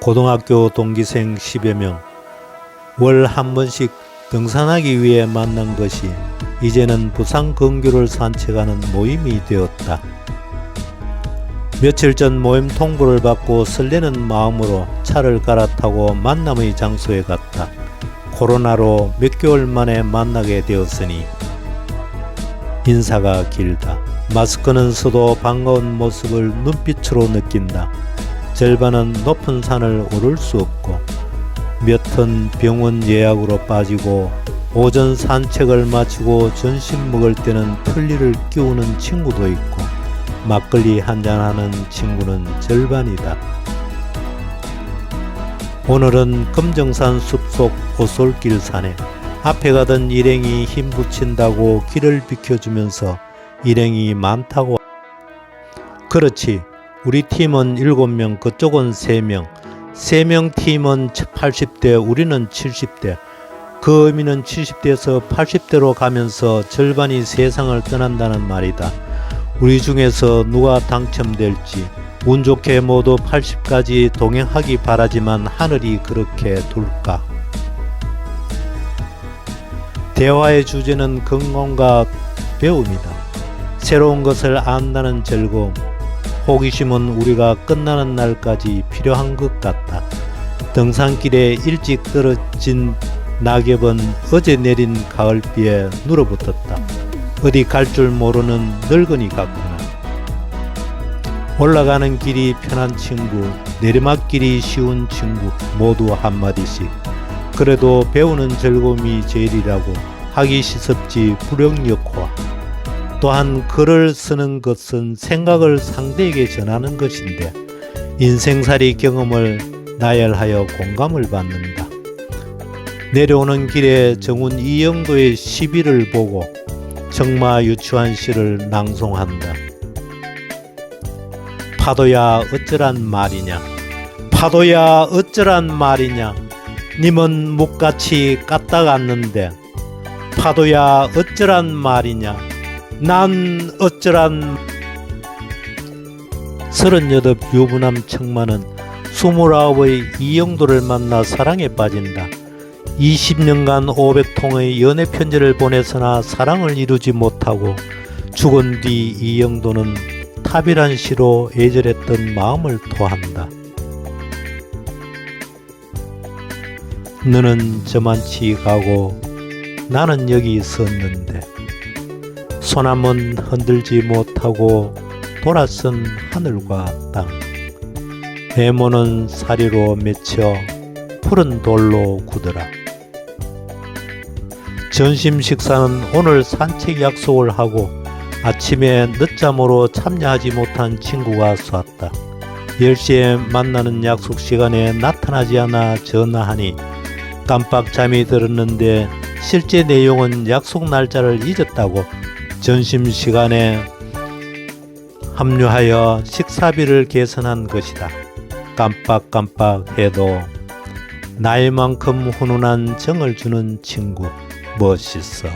고등학교 동기생 10여 명, 월 한 번씩 등산하기 위해 만난 것이 이제는 부산 근교를 산책하는 모임이 되었다. 며칠 전 모임 통보를 받고 설레는 마음으로 차를 갈아타고 만남의 장소에 갔다. 코로나로 몇 개월 만에 만나게 되었으니 인사가 길다. 마스크는 써도 반가운 모습을 눈빛으로 느낀다. 절반은 높은 산을 오를 수 없고 몇은 병원 예약으로 빠지고 오전 산책을 마치고 점심 먹을 때는 틀니를 끼우는 친구도 있고 막걸리 한잔하는 친구는 절반이다. 오늘은 금정산 숲속 오솔길 산에 앞에 가던 일행이 힘 붙인다고 길을 비켜주면서 일행이 많다고 그렇지 우리 팀은 7명 그쪽은 3명 3명 팀은 80대 우리는 70대 그 의미는 70대에서 80대로 가면서 절반이 세상을 떠난다는 말이다. 우리 중에서 누가 당첨될지 운 좋게 모두 80까지 동행하기 바라지만 하늘이 그렇게 둘까? 대화의 주제는 건강과 배움이다. 새로운 것을 안다는 즐거움, 호기심은 우리가 끝나는 날까지 필요한 것 같다. 등산길에 일찍 떨어진 낙엽은 어제 내린 가을비에 눌어붙었다. 어디 갈 줄 모르는 늙은이 같구나. 올라가는 길이 편한 친구, 내리막길이 쉬운 친구, 모두 한마디씩. 그래도 배우는 즐거움이 제일이라고 하기 시섭지 불용역화. 또한 글을 쓰는 것은 생각을 상대에게 전하는 것인데 인생살이 경험을 나열하여 공감을 받는다. 내려오는 길에 정운 이영도의 시비를 보고 정마 유추한 시를 낭송한다. 파도야 어쩌란 말이냐 파도야 어쩌란 말이냐 님은 목같이 까딱았는데 파도야 어쩌란 말이냐 난 어쩌란 서른여덟 유부남 청만은 스물아홉의 이영도를 만나 사랑에 빠진다. 20년간 500통의 연애 편지를 보내서나 사랑을 이루지 못하고 죽은 뒤 이영도는 탑이란 시로 애절했던 마음을 토한다. 너는 저만치 가고 나는 여기 있었는데 소나무는 흔들지 못하고 돌아선 하늘과 땅 해모는 사리로 맺혀 푸른 돌로 굳어라 점심 식사는 오늘 산책 약속을 하고 아침에 늦잠으로 참여하지 못한 친구가 쏘았다. 10시에 만나는 약속 시간에 나타나지 않아 전화하니 깜빡 잠이 들었는데 실제 내용은 약속 날짜를 잊었다고 점심 시간에 합류하여 식사비를 계산한 것이다. 깜빡깜빡 해도 나이만큼 훈훈한 정을 주는 친구 멋있어.